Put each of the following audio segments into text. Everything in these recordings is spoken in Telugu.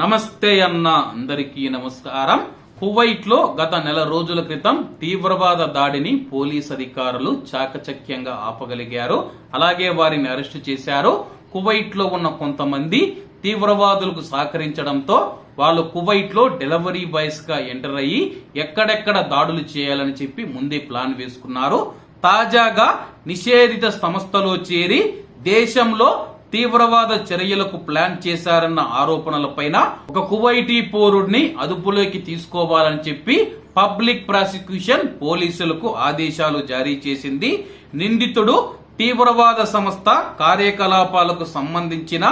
నమస్తే అన్న అందరికీ నమస్కారం. కువైట్లో గత నెల రోజుల క్రితం తీవ్రవాద దాడిని పోలీస్ అధికారులు చాకచక్యంగా ఆపగలిగారు. అలాగే వారిని అరెస్టు చేశారు. కువైట్లో ఉన్న కొంతమంది తీవ్రవాదులకు సహకరించడంతో వాళ్ళు కువైట్లో డెలివరీ బాయ్స్గా ఎంటర్ అయ్యి ఎక్కడెక్కడ దాడులు చేయాలని చెప్పి ముందే ప్లాన్ వేసుకున్నారు. తాజాగా నిషేధిత సంస్థలో చేరి దేశంలో తీవ్రవాద చర్యలకు ప్లాన్ చేశారన్న ఆరోపణలపైన ఒక కువైటీ పౌరుడిని అదుపులోకి తీసుకోవాలని చెప్పి పబ్లిక్ ప్రాసిక్యూషన్ పోలీసులకు ఆదేశాలు జారీ చేసింది. నిందితుడు తీవ్రవాద సంస్థ కార్యకలాపాలకు సంబంధించిన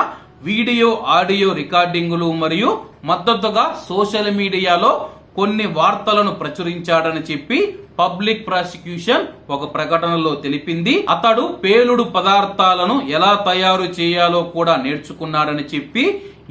వీడియో ఆడియో రికార్డింగులు మరియు మద్దతుగా సోషల్ మీడియాలో కొన్ని వార్తలను ప్రచురించాడని చెప్పి పబ్లిక్ ప్రాసిక్యూషన్ ఒక ప్రకటనలో తెలిపింది. అతడు పేలుడు పదార్థాలను ఎలా తయారు చేయాలో కూడా నేర్చుకున్నాడని చెప్పి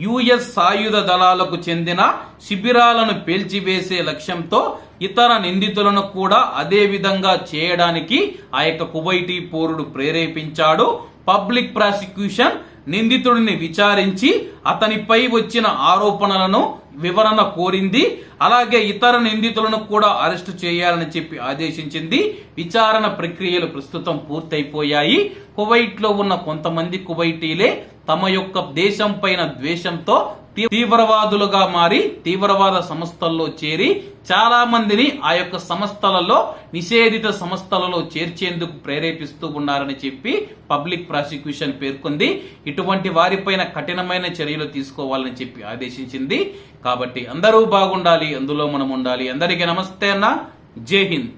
యుఎస్ సాయుధ దళాలకు చెందిన శిబిరాలను పేల్చివేసే లక్ష్యంతో ఇతర నిందితులను కూడా అదే విధంగా చేయడానికి ఆ యొక్క కువైటీ పౌరుడు ప్రేరేపించాడు. పబ్లిక్ ప్రాసిక్యూషన్ నిందితుడిని విచారించి అతనిపై వచ్చిన ఆరోపణలను వివరణ కోరింది. అలాగే ఇతర నిందితులను కూడా అరెస్టు చేయాలని చెప్పి ఆదేశించింది. విచారణ ప్రక్రియలు ప్రస్తుతం పూర్తయిపోయాయి. కువైట్లో ఉన్న కొంతమంది కువైటీలే తమ యొక్క దేశం పైన ద్వేషంతో తీవ్రవాదులుగా మారి తీవ్రవాద సంస్థల్లో చేరి చాలా మందిని ఆ యొక్క సంస్థలలో నిషేధిత సంస్థలలో చేర్చేందుకు ప్రేరేపిస్తూ ఉన్నారని చెప్పి పబ్లిక్ ప్రాసిక్యూషన్ పేర్కొంది. ఇటువంటి వారిపైన కఠినమైన చర్యలు తీసుకోవాలని చెప్పి ఆదేశించింది. కాబట్టి అందరూ బాగుండాలి అందులో మనం ఉండాలి. అందరికీ నమస్తే అన్న. జై హింద్.